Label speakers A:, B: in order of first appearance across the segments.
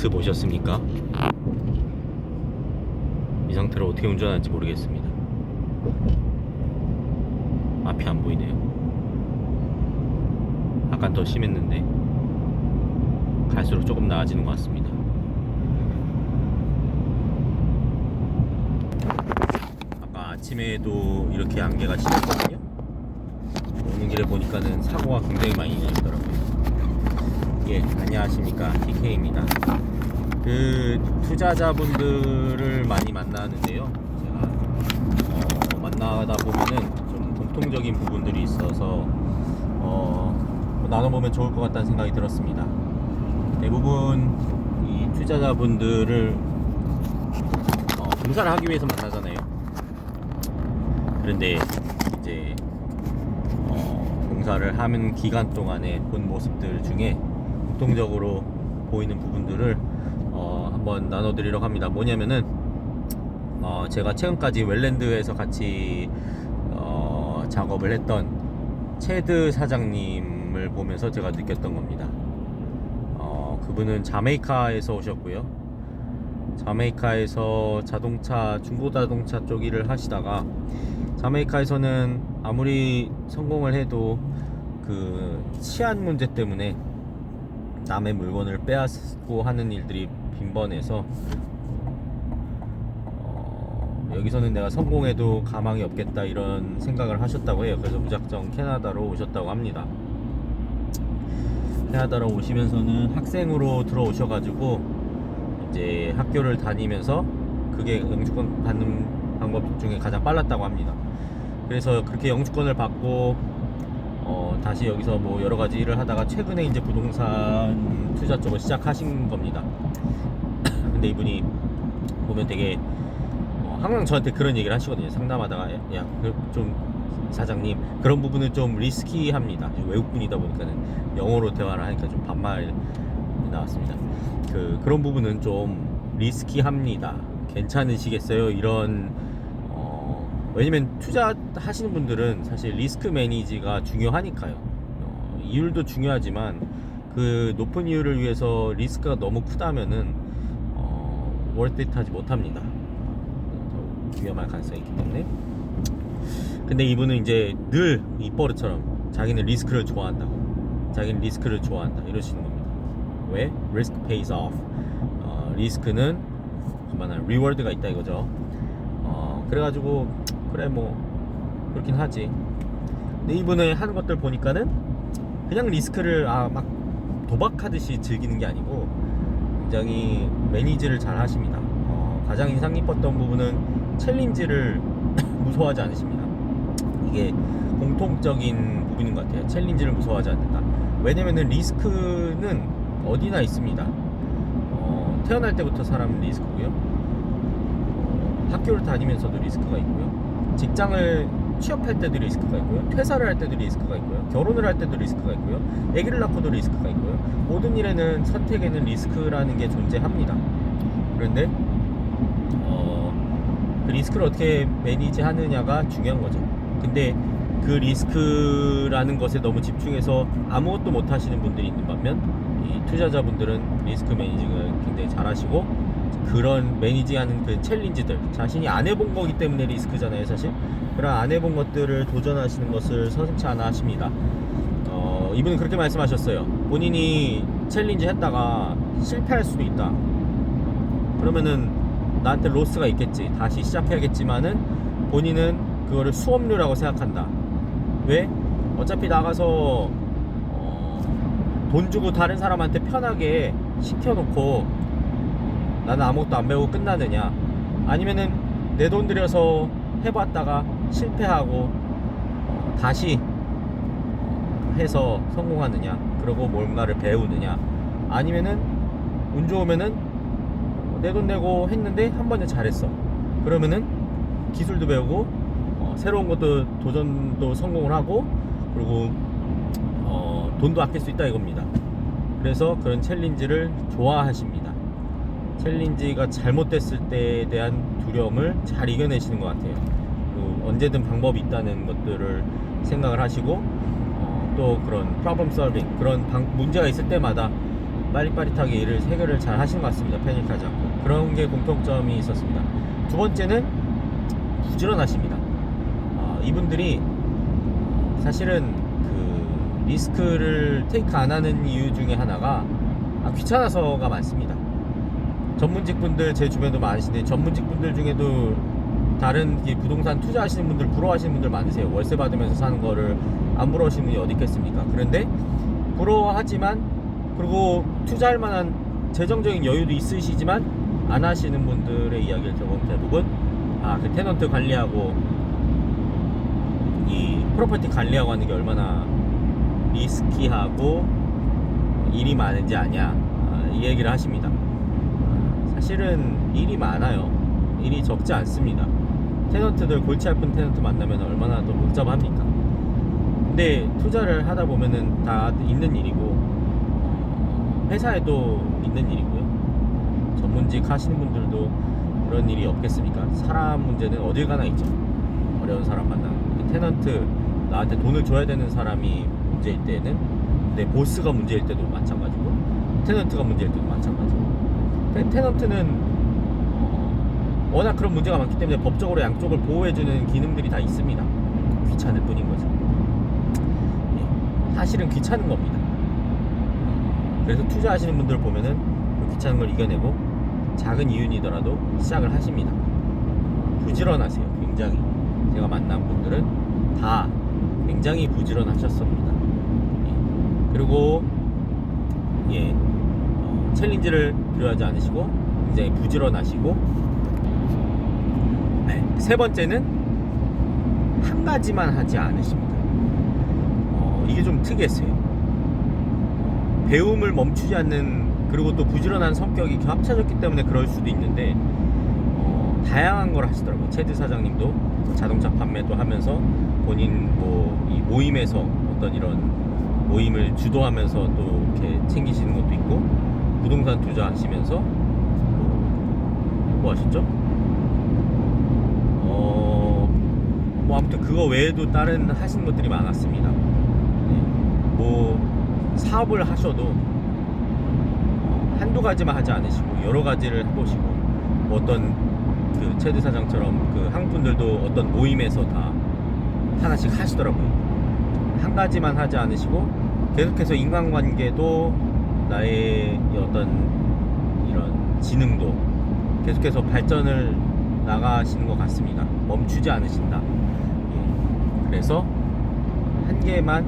A: 보트 보셨습니까? 이 상태로 어떻게 운전할지 모르겠습니다. 앞이 안 보이네요. 아까 더 심했는데 갈수록 조금 나아지는 것 같습니다. 아까 아침에도 이렇게 안개가 심했거든요. 오는 길에 보니까는 사고가 굉장히 많이 나더라고요. 예, 안녕하십니까. TK입니다. 그 투자자분들을 많이 만나는데요. 제가 어, 만나다 보면은 좀 공통적인 부분들이 있어서 어, 뭐 나눠보면 좋을 것 같다는 생각이 들었습니다. 대부분 이 투자자분들을 어, 공사를 하기 위해서 만나잖아요. 그런데 이제 어, 공사를 하는 기간 동안에 본 모습들 중에 공통적으로 보이는 부분들을 어, 한번 나눠드리려고 합니다. 뭐냐면은 어, 제가 최근까지 웰랜드에서 같이 어, 작업을 했던 체드 사장님을 보면서 제가 느꼈던 겁니다. 어, 그분은 자메이카에서 오셨고요. 자메이카에서 자동차 중고 자동차 쪽 일을 하시다가 자메이카에서는 아무리 성공을 해도 그 치안 문제 때문에 남의 물건을 빼앗고 하는 일들이 빈번해서 어, 여기서는 내가 성공해도 가망이 없겠다 이런 생각을 하셨다고 해요. 그래서 무작정 캐나다로 오셨다고 합니다. 캐나다로 오시면서는 학생으로 들어오셔가지고 이제 학교를 다니면서 그게 영주권 받는 방법 중에 가장 빨랐다고 합니다. 그래서 그렇게 영주권을 받고 어, 다시 여기서 뭐 여러 가지 일을 하다가 최근에 이제 부동산 투자 쪽을 시작하신 겁니다. 근데 이분이 보면 되게 어, 항상 저한테 그런 얘기를 하시거든요. 상담하다가 야, 그좀 사장님 그런 부분은 좀 리스키합니다. 외국분이다 보니까는 영어로 대화를 하니까 좀 반말 나왔습니다. 그 그런 부분은 좀 리스키합니다. 괜찮으시겠어요? 이런 어, 왜냐면 투자하시는 분들은 사실 리스크 매니지가 중요하니까요. 어, 이율도 중요하지만 그 높은 이율을 위해서 리스크가 너무 크다면은 어, 월듯하지 못합니다. 위험할 가능성이 있기 때문에. 근데 이분은 이제 늘 입버릇처럼 자기는 리스크를 좋아한다고, 자기는 리스크를 좋아한다 이러시는 겁니다. 왜? Risk pays off. 어, 리스크는 그만한 리워드가 있다 이거죠. 어, 그래가지고 그래 뭐 그렇긴 하지. 근데 이분의 하는 것들 보니까는 그냥 리스크를 아 막 도박하듯이 즐기는 게 아니고 굉장히 매니지를 잘 하십니다. 어, 가장 인상 깊었던 부분은 챌린지를 무서워하지 않으십니다. 이게 공통적인 부분인 것 같아요. 챌린지를 무서워하지 않는다. 왜냐면은 리스크는 어디나 있습니다. 어, 태어날 때부터 사람은 리스크고요. 어, 학교를 다니면서도 리스크가 있고요. 직장을 취업할 때도 리스크가 있고요. 퇴사를 할 때도 리스크가 있고요. 결혼을 할 때도 리스크가 있고요. 아기를 낳고도 리스크가 있고요. 모든 일에는 선택에는 리스크라는 게 존재합니다. 그런데 어, 그 리스크를 어떻게 매니지 하느냐가 중요한 거죠. 근데 그 리스크라는 것에 너무 집중해서 아무것도 못 하시는 분들이 있는 반면 이 투자자분들은 리스크 매니징을 굉장히 잘 하시고 그런 매니징하는 그 챌린지들. 자신이 안 해본 거기 때문에 리스크잖아요 사실. 그런 안 해본 것들을 도전하시는 것을 서슴치 않아 하십니다. 어, 이분은 그렇게 말씀하셨어요. 본인이 챌린지 했다가 실패할 수도 있다. 그러면은 나한테 로스가 있겠지. 다시 시작해야겠지만은 본인은 그거를 수업료라고 생각한다. 왜? 어차피 나가서 어, 돈 주고 다른 사람한테 편하게 시켜놓고 나는 아무것도 안 배우고 끝나느냐? 아니면은 내 돈 들여서 해봤다가 실패하고 어, 다시 해서 성공하느냐? 그러고 뭔가를 배우느냐? 아니면은 운 좋으면은 내 돈 내고 했는데 한 번에 잘했어. 그러면은 기술도 배우고 어, 새로운 것도 도전도 성공을 하고 그리고 어, 돈도 아낄 수 있다 이겁니다. 그래서 그런 챌린지를 좋아하십니다 챌린지가 잘못됐을 때에 대한 두려움을 잘 이겨내시는 것 같아요 그리고 언제든 방법이 있다는 것들을 생각을 하시고 어, 또 그런 problem solving 그런 방- 문제가 있을 때마다 빠릿빠릿하게 일을 해결을 잘 하신 것 같습니다. 패닉하지 않고 그런 게 공통점이 있었습니다. 두 번째는 부지런하십니다. 아, 이분들이 사실은 그 리스크를 테이크 안 하는 이유 중에 하나가 아, 귀찮아서가 많습니다. 전문직 분들 제 주변도 많으신데 전문직 분들 중에도 다른 이 부동산 투자하시는 분들 부러워하시는 분들 많으세요. 월세 받으면서 사는 거를 안 부러워하시는 분이 어디 있겠습니까? 그런데 부러워하지만 그리고 투자할 만한 재정적인 여유도 있으시지만 안 하시는 분들의 이야기를 들어보면 대부분 아 그 테넌트 관리하고 이 프로퍼티 관리하고 하는 게 얼마나 리스키하고 일이 많은지 아냐 아, 이 얘기를 하십니다. 아, 사실은 일이 많아요. 일이 적지 않습니다. 테넌트들 골치 아픈 테넌트 만나면 얼마나 더 복잡합니까? 근데 투자를 하다 보면은 다 있는 일이고 어, 회사에도 있는 일이고요. 전문직 하시는 분들도 그런 일이 없겠습니까? 사람 문제는 어딜 가나 있죠. 어려운 사람 만나는. 거. 테넌트 나한테 돈을 줘야 되는 사람이 문제일 때는 내 보스가 문제일 때도 마찬가지고 테넌트가 문제일 때도 마찬가지고. 테, 테넌트는 어, 워낙 그런 문제가 많기 때문에 법적으로 양쪽을 보호해주는 기능들이 다 있습니다. 귀찮을 뿐인 거죠. 예, 사실은 귀찮은 겁니다. 그래서 투자하시는 분들 보면은 그 귀찮은 걸 이겨내고 작은 이윤이더라도 시작을 하십니다. 부지런하세요. 굉장히 제가 만난 분들은 다 굉장히 부지런하셨습니다. 예. 그리고 예 어, 챌린지를 필요하지 않으시고 굉장히 부지런하시고 네, 세 번째는 한 가지만 하지 않으십니다. 어, 이게 좀 특이했어요. 배움을 멈추지 않는 그리고 또 부지런한 성격이 합쳐졌기 때문에 그럴 수도 있는데 어, 다양한 걸 하시더라고요. 체드 사장님도 자동차 판매도 하면서 본인 뭐 이 모임에서 어떤 이런 모임을 주도하면서 또 이렇게 챙기시는 것도 있고 부동산 투자하시면서 또뭐 하셨죠? 어, 뭐 아무튼 그거 외에도 다른 하시는 것들이 많았습니다. 네. 뭐 사업을 하셔도 어, 한두 가지만 하지 않으시고 여러 가지를 해보시고 뭐 어떤 그 체드 사장처럼 그 한국분들도 어떤 모임에서 다 하나씩 하시더라고요. 한 가지만 하지 않으시고 계속해서 인간관계도 나의 이 어떤 이런 지능도 계속해서 발전을 나가시는 것 같습니다. 멈추지 않으신다. 예. 그래서 한 개만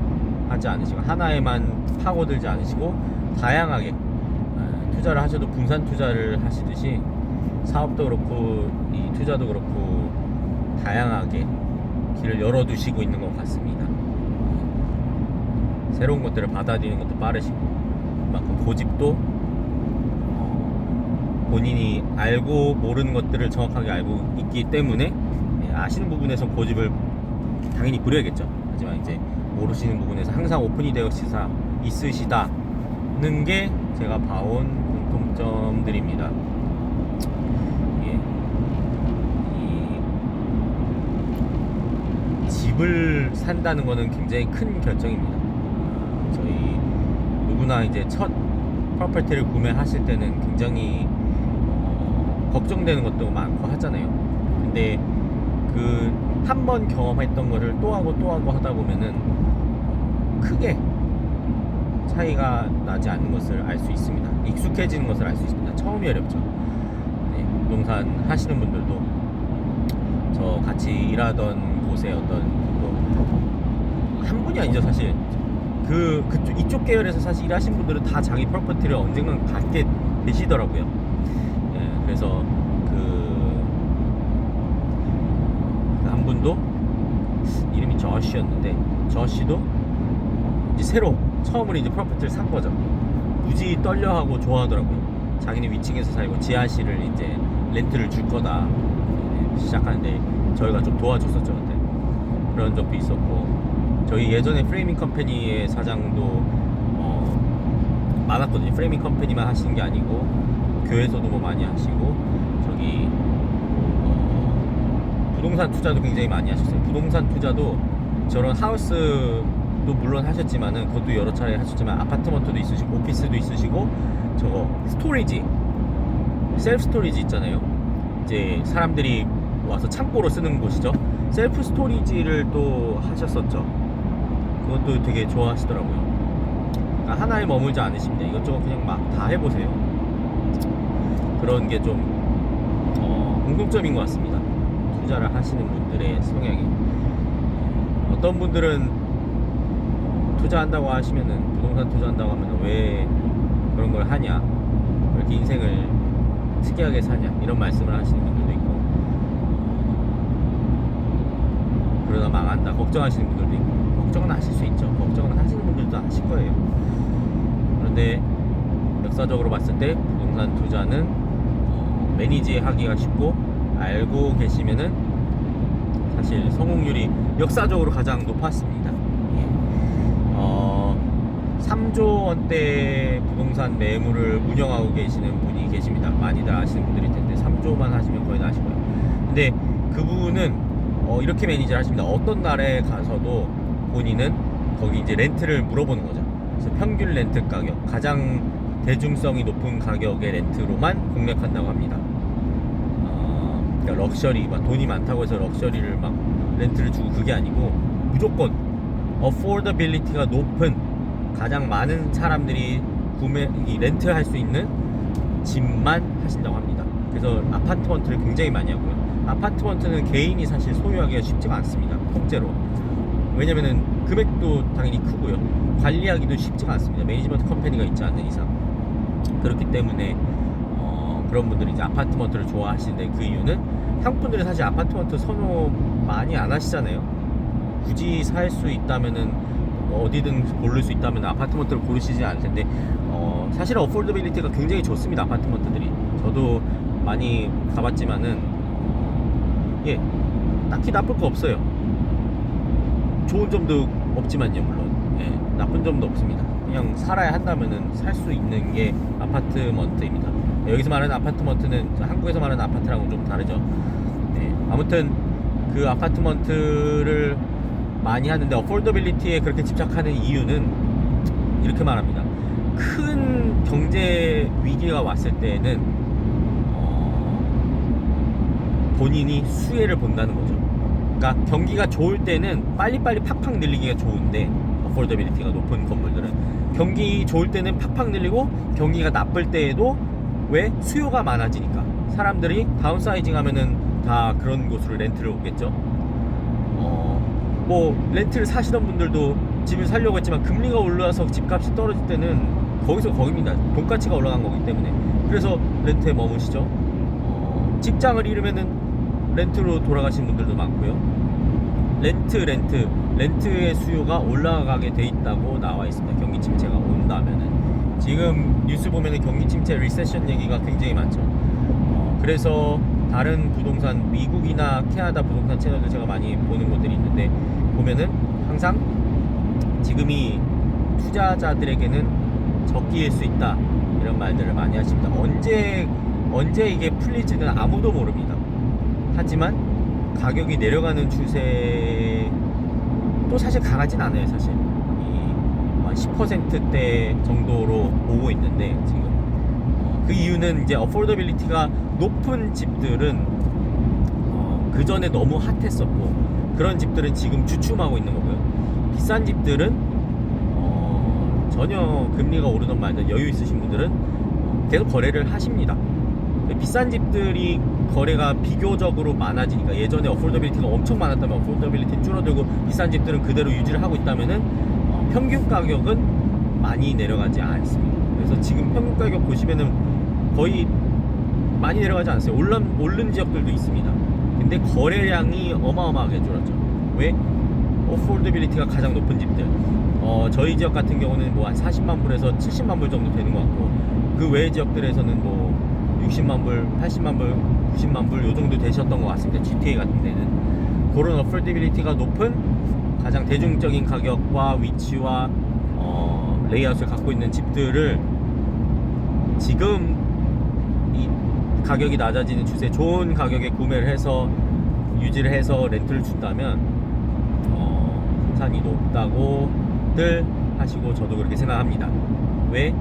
A: 하지 않으시고 하나에만 파고들지 않으시고 다양하게 아, 투자를 하셔도 분산 투자를 하시듯이 사업도 그렇고 이 투자도 그렇고 다양하게 길을 열어두시고 있는 것 같습니다. 새로운 것들을 받아들이는 것도 빠르시고 그 만큼 고집도 어, 본인이 알고 모르는 것들을 정확하게 알고 있기 때문에 예, 아시는 부분에서 고집을 당연히 부려야겠죠. 하지만 이제 모르시는 부분에서 항상 오픈이 되어 있으시다, 있으시다는 게 제가 봐온 공통점들입니다. 예. 이 집을 산다는 거는 굉장히 큰 결정입니다. 누구나 이제 첫 프로퍼티를 구매하실 때는 굉장히 어, 걱정되는 것도 많고 하잖아요. 근데 그 한 번 경험했던 거를 또 하고 또 하고 하다 보면은 어, 크게 차이가 나지 않는 것을 알 수 있습니다. 익숙해지는 것을 알 수 있습니다. 처음이 어렵죠. 네, 부동산 하시는 분들도 저 같이 일하던 곳에 어떤 뭐, 한 분이 아니죠 사실 그 그쪽 이쪽 계열에서 사실 일하신 분들은 다 자기 프로퍼티를 언젠간 갖게 되시더라고요. 예, 그래서 그 한 분도 이름이 저씨였는데 저씨도 이제 새로 처음으로 이제 프로퍼티를 산 거죠. 무지 떨려하고 좋아하더라고요. 자기는 위층에서 살고 지하실을 이제 렌트를 줄 거다 예, 시작하는데 저희가 좀 도와줬었죠 그때 그런 적도 있었고 저희 예전에 프레이밍 컴퍼니의 사장도 어, 많았거든요. 프레이밍 컴퍼니만 하시는 게 아니고 교회에서도 뭐 많이 하시고 저기 어, 부동산 투자도 굉장히 많이 하셨어요. 부동산 투자도 저런 하우스 주택도 물론 하셨지만은 그것도 여러 차례 하셨지만 아파트먼트도 있으시고 오피스도 있으시고 저거 스토리지 셀프 스토리지 있잖아요. 이제 사람들이 와서 창고로 쓰는 곳이죠. 셀프 스토리지를 또 하셨었죠. 그것도 되게 좋아하시더라고요. 그러니까 하나에 머물지 않으십니다. 이것저것 그냥 막 다 해보세요. 그런 게좀 어, 공통점인 것 같습니다. 투자를 하시는 분들의 성향이 어떤 분들은 투자한다고 하시면은 부동산 투자한다고 하면 왜 그런 걸 하냐 왜 이렇게 인생을 특이하게 사냐 이런 말씀을 하시는 분들도 있고 그러다 망한다 걱정하시는 분들도 있고 걱정은 하실 수 있죠 걱정은 하시는 분들도 하실 거예요 그런데 역사적으로 봤을 때 부동산 투자는 어, 매니지 하기가 쉽고 알고 계시면은 사실 성공률이 역사적으로 가장 높았습니다. 예. 어, 3조 원대 부동산 매물을 운영하고 계시는 분이 계십니다. 많이들 아시는 분들일 텐데 3조만 하시면 거의 다 아시고요. 근데 그분은 어, 이렇게 매니지를 하십니다. 어떤 날에 가서도 본인은 거기 이제 렌트를 물어보는 거죠. 그래서 평균 렌트 가격, 가장 대중성이 높은 가격의 렌트로만 공략한다고 합니다. 어, 그러니까 럭셔리, 막 돈이 많다고 해서 럭셔리를 막 렌트를 주고 그게 아니고 무조건 affordability가 높은 가장 많은 사람들이 구매, 이 렌트할 수 있는 집만 하신다고 합니다. 그래서 아파트먼트를 굉장히 많이 하고요. 아파트먼트는 개인이 사실 소유하기가 쉽지가 않습니다. 통째로. 왜냐면은 금액도 당연히 크고요. 관리하기도 쉽지가 않습니다. 매니지먼트 컴퍼니가 있지 않는 이상. 그렇기 때문에 어, 그런 분들이 이제 아파트먼트를 좋아하시는데 그 이유는 한국 분들이 사실 아파트먼트 선호 많이 안 하시잖아요. 굳이 살 수 있다면은 어디든 고를 수 있다면 아파트먼트를 고르시지 않을 텐데 어, 사실 어폴더빌리티가 굉장히 좋습니다 아파트먼트들이 저도 많이 가봤지만은 예 딱히 나쁠 거 없어요 좋은 점도 없지만요 물론. 예, 나쁜 점도 없습니다. 그냥 살아야 한다면은 살 수 있는 게 아파트먼트입니다. 여기서 말하는 아파트먼트는 한국에서 말하는 아파트랑은 좀 다르죠. 네, 아무튼 그 아파트먼트를 많이 하는데 어폴더빌리티에 그렇게 집착하는 이유는 이렇게 말합니다. 큰 경제 위기가 왔을 때는 어, 본인이 수혜를 본다는 거죠. 그러니까 경기가 좋을 때는 빨리빨리 팍팍 늘리기가 좋은데 어폴더빌리티가 높은 건물들은 경기 좋을 때는 팍팍 늘리고 경기가 나쁠 때에도 왜 수요가 많아지니까 사람들이 다운사이징 하면은 다 그런 곳으로 렌트를 오겠죠. 어, 뭐 렌트를 사시던 분들도 집을 살려고 했지만 금리가 올라서 집값이 떨어질 때는 거기서 거기입니다. 돈가치가 올라간 거기 때문에 그래서 렌트에 머무시죠. 어, 직장을 잃으면은 렌트로 돌아가신 분들도 많고요. 렌트, 렌트, 렌트의 수요가 올라가게 돼 있다고 나와 있습니다. 경기 침체가 온다면은 지금 뉴스 보면은 경기 침체, 리세션 얘기가 굉장히 많죠. 어, 그래서 다른 부동산 미국이나 캐나다 부동산 채널들 제가 많이 보는 곳들이 있는데 보면은 항상 지금이 투자자들에게는 적기일 수 있다 이런 말들을 많이 하십니다. 언제 언제 이게 풀릴지는 아무도 모릅니다. 하지만 가격이 내려가는 추세도 사실 강하진 않아요. 사실 이 10%대 정도로 보고 있는데 지금 어, 그 이유는 이제 어포더빌리티가 높은 집들은 어, 그 전에 너무 핫했었고 그런 집들은 지금 주춤하고 있는 거고요. 비싼 집들은 어, 전혀 금리가 오르던 말든 여유 있으신 분들은 어, 계속 거래를 하십니다. 비싼 집들이 거래가 비교적으로 많아지니까 예전에 어폴더빌리티가 엄청 많았다면 어폴더빌리티 줄어들고 비싼 집들은 그대로 유지를 하고 있다면은 어, 평균 가격은 많이 내려가지 않습니다. 그래서 지금 평균 가격 보시면은 거의 많이 내려가지 않았어요. 오른, 오른 지역들도 있습니다. 근데 거래량이 어마어마하게 줄었죠. 왜? 어폴더빌리티가 가장 높은 집들. 어, 저희 지역 같은 경우는 뭐 한 40만 불에서 70만 불 정도 되는 것 같고 그 외의 지역들에서는 뭐 60만 불, 80만 불, 90만 불 요 정도 되셨던 것 같습니다. GTA 같은 데는 그런 어폴더빌리티가 높은 가장 대중적인 가격과 위치와 어, 레이아웃을 갖고 있는 집들을 지금 이 가격이 낮아지는 추세 좋은 가격에 구매를 해서 유지를 해서 렌트를 준다면 어, 생산이 높다고 들 하시고 저도 그렇게 생각합니다. 왜?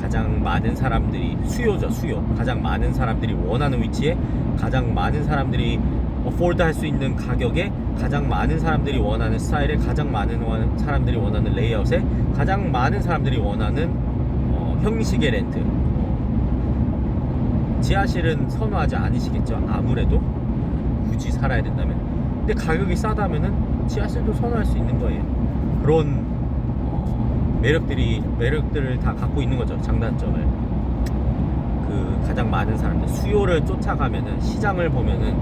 A: 가장 많은 사람들이 수요죠 수요. 가장 많은 사람들이 원하는 위치에 가장 많은 사람들이 어포드 할 수 있는 가격에 가장 많은 사람들이 원하는 스타일에 가장 많은 원- 사람들이 원하는 레이아웃에 가장 많은 사람들이 원하는 어, 형식의 렌트. 어, 지하실은 선호하지 않으시겠죠? 아무래도? 굳이 살아야 된다면. 근데 가격이 싸다면은 지하실도 선호할 수 있는 거예요. 그런 어, 매력들이 매력들을 다 갖고 있는 거죠 장단점을 그 가장 많은 사람들 수요를 쫓아가면은 시장을 보면은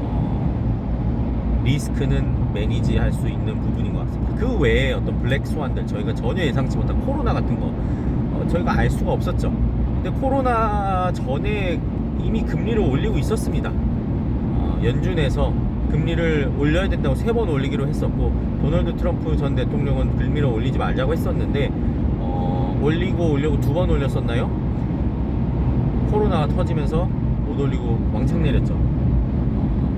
A: 어, 리스크는 매니지할 수 있는 부분인 것 같습니다. 그 외에 어떤 블랙 스완들 저희가 전혀 예상치 못한 코로나 같은 거 어, 저희가 알 수가 없었죠. 근데 코로나 전에 이미 금리를 올리고 있었습니다. 어, 연준에서 금리를 올려야 된다고 세 번 올리기로 했었고 도널드 트럼프 전 대통령은 금리를 올리지 말자고 했었는데 어, 올리고 올려고 두 번 올렸었나요? 코로나가 터지면서 못 올리고 왕창 내렸죠.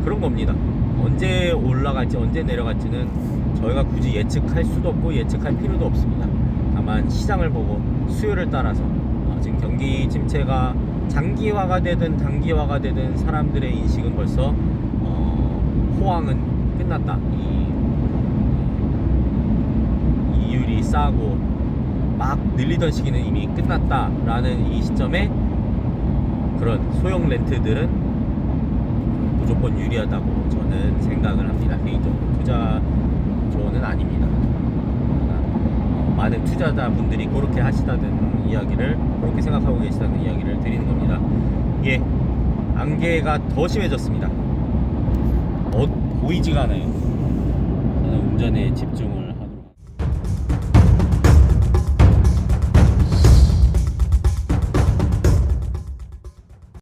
A: 그런 겁니다. 언제 올라갈지 언제 내려갈지는 저희가 굳이 예측할 수도 없고 예측할 필요도 없습니다. 다만 시장을 보고 수요를 따라서 어, 지금 경기 침체가 장기화가 되든 단기화가 되든 사람들의 인식은 벌써 어, 호황은 끝났다. 이 이율이 싸고 막 늘리던 시기는 이미 끝났다라는 이 시점에 그런 소형 렌트들은 무조건 유리하다고 저는 생각을 합니다. 개인적으로 투자 조언은 아닙니다. 어, 많은 투자자분들이 그렇게 하시다는 이야기를 그렇게 생각하고 계시다는 이야기를 드리는 겁니다. 예, 안개가 더 심해졌습니다. 어, 보이지가 않아요. 저는 운전에 집중을